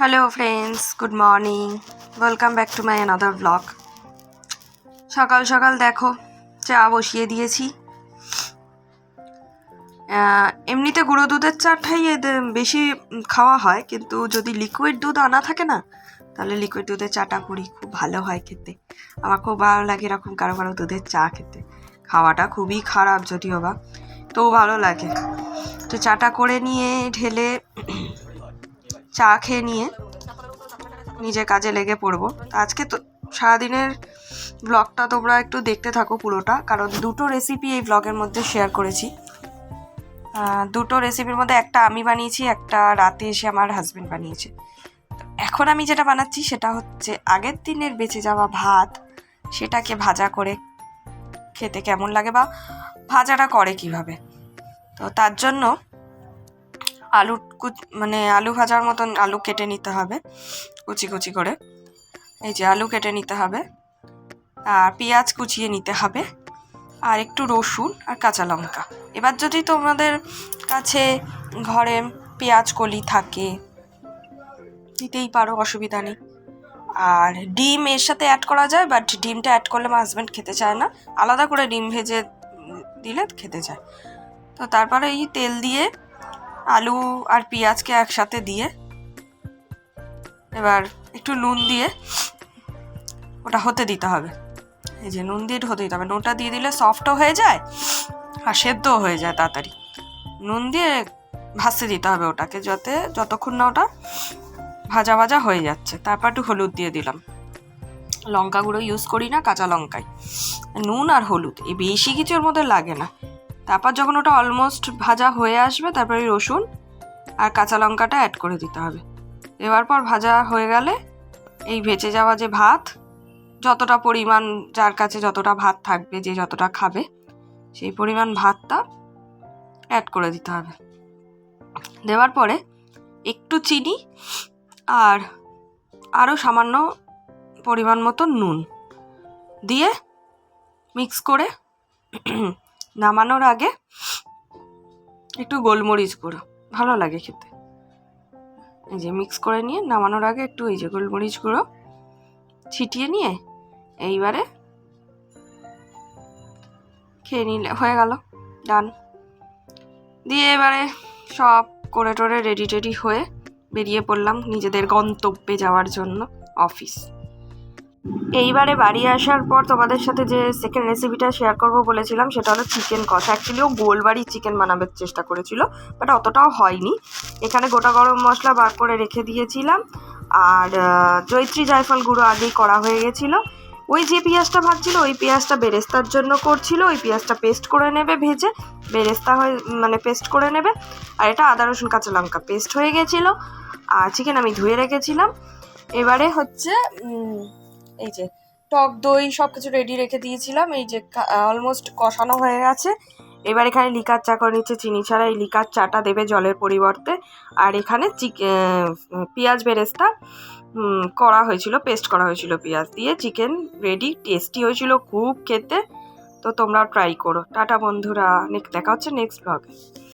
Hello friends good morning welcome back to my another blog সকাল সকাল দেখো, চা বসিয়ে দিয়েছি। এমনিতে গুঁড়ো দুধের চাটাই বেশি খাওয়া হয়, কিন্তু যদি লিকুইড দুধ আনা থাকে না, তাহলে লিকুইড দুধের চাটা করি, খুব ভালো হয় খেতে। আমার খুব ভালো লাগে এরকম কারও কারও দুধের চা খেতে। খাওয়াটা খুবই খারাপ যদিও বা তো ভালো লাগে। তো চাটা করে নিয়ে ঢেলে চা খেয়ে নিয়ে নিজের কাজে লেগে পড়ব। আজকে তো সারাদিনের ব্লগটা তোমরা একটু দেখতে থাকো পুরোটা, কারণ দুটো রেসিপি এই ব্লগের মধ্যে শেয়ার করেছি। দুটো রেসিপির মধ্যে একটা আমি বানিয়েছি, একটা রাতে এসে আমার হাজবেন্ড বানিয়েছে। এখন আমি যেটা বানাচ্ছি সেটা হচ্ছে আগের দিনের বেঁচে যাওয়া ভাত, সেটাকে ভাজা করে খেতে কেমন লাগে বা ভাজাটা করে কীভাবে? তো তার জন্য আলু মানে আলু ভাজার মতন আলু কেটে নিতে হবে, কুচি কুচি করে। এই যে আলু কেটে নিতে হবে, আর পেঁয়াজ কুচিয়ে নিতে হবে, আর একটু রসুন আর কাঁচা লঙ্কা। এবার যদি তোমাদের কাছে ঘরে পেঁয়াজ কলি থাকে, দিতেই পারো, অসুবিধা নেই। আর ডিম এর সাথে অ্যাড করা যায় বাট ডিমটা অ্যাড করলে আমার হাজব্যান্ড খেতে চায় না। আলাদা করে ডিম ভেজে দিলে খেতে চায়। তো তারপরে এই তেল দিয়ে আলু আর পেঁয়াজকে একসাথে দিয়ে, এবার একটু নুন দিয়ে ওটা হতে দিতে হবে। এই যে নুন দিয়ে হতে দিতে হবে। নুনটা দিয়ে দিলে সফটও হয়ে যায় আর সেদ্ধও হয়ে যায় তাড়াতাড়ি। নুন দিয়ে ভাসতে দিতে হবে ওটাকে যাতে যতক্ষণ না ওটা ভাজা ভাজা হয়ে যাচ্ছে। তারপর একটু হলুদ দিয়ে দিলাম। লঙ্কা গুঁড়ো ইউজ করি না, কাঁচা লঙ্কাই। নুন আর হলুদ, এই বেশি কিছু ওর মধ্যে লাগে না। তারপর যখন ওটা অলমোস্ট ভাজা হয়ে আসবে, তারপরে রসুন আর কাঁচা লঙ্কাটা অ্যাড করে দিতে হবে। এবার পর ভাজা হয়ে গেলে এই ভেজে যাওয়া যে ভাত, যতটা পরিমাণ যার কাছে যতটা ভাত থাকবে, যে যতটা খাবে, সেই পরিমাণ ভাতটা অ্যাড করে দিতে হবে। দেওয়ার পরে একটু চিনি আর আরও সামান্য পরিমাণ মতো নুন দিয়ে মিক্স করে নামানোর আগে একটু গোলমরিচ গুঁড়ো। ভালো লাগে খেতে। এই যে মিক্স করে নিয়ে নামানোর আগে একটু এই যে গোলমরিচ গুঁড়ো ছিটিয়ে নিয়ে এইবারে খেয়ে নিলে হয়ে গেল ডান দিয়ে এবারে সব করে টোরে রেডি টেডি হয়ে বেরিয়ে পড়লাম নিজেদের গন্তব্যে যাওয়ার জন্য অফিস এইবারে বাড়ি আসার পর তোমাদের সাথে যে সেকেন্ড রেসিপিটা শেয়ার করব বলেছিলাম সেটা হলো চিকেন কষা। অ্যাকচুয়ালি ও গোলবাড়ি চিকেন বানাবার চেষ্টা করেছিল বাট অতটাও হয়নি। এখানে গোটা গরম মশলা বার করে রেখে দিয়েছিলাম। আর আহ, জয়িত্রী জায়ফল গুঁড়ো আগেই করা হয়ে গেছিল। ওই যে পেঁয়াজটা ভাজছিল ওই পেঁয়াজটা বেরেস্তার জন্য করছিল। ওই পেঁয়াজটা পেস্ট করে নেবে ভেজে। বেরেস্তা হয়ে মানে পেস্ট করে নেবে। আর এটা আদা রসুন কাঁচা লঙ্কা পেস্ট হয়ে গেছিল। আর চিকেন আমি ধুয়ে রেখেছিলাম। এবারে হচ্ছে এই যে টক দই সব কিছু রেডি রেখে দিয়েছিলাম, এই যে অলমোস্ট কষানো হয়ে গেছে। এবার এখানে লিকার চা করে নিচ্ছে, চিনি ছাড়া এই লিকার চাটা দেবে জলের পরিবর্তে। আর এখানে পেঁয়াজ বেরেস্তা করা হয়েছিল পেস্ট করা হয়েছিল পেঁয়াজ দিয়ে। চিকেন রেডি টেস্টি হয়েছিল খুব খেতে। তো তোমরা ট্রাই করো। টাটা বন্ধুরা, নেক্সট দেখা হচ্ছে নেক্সট ব্লগে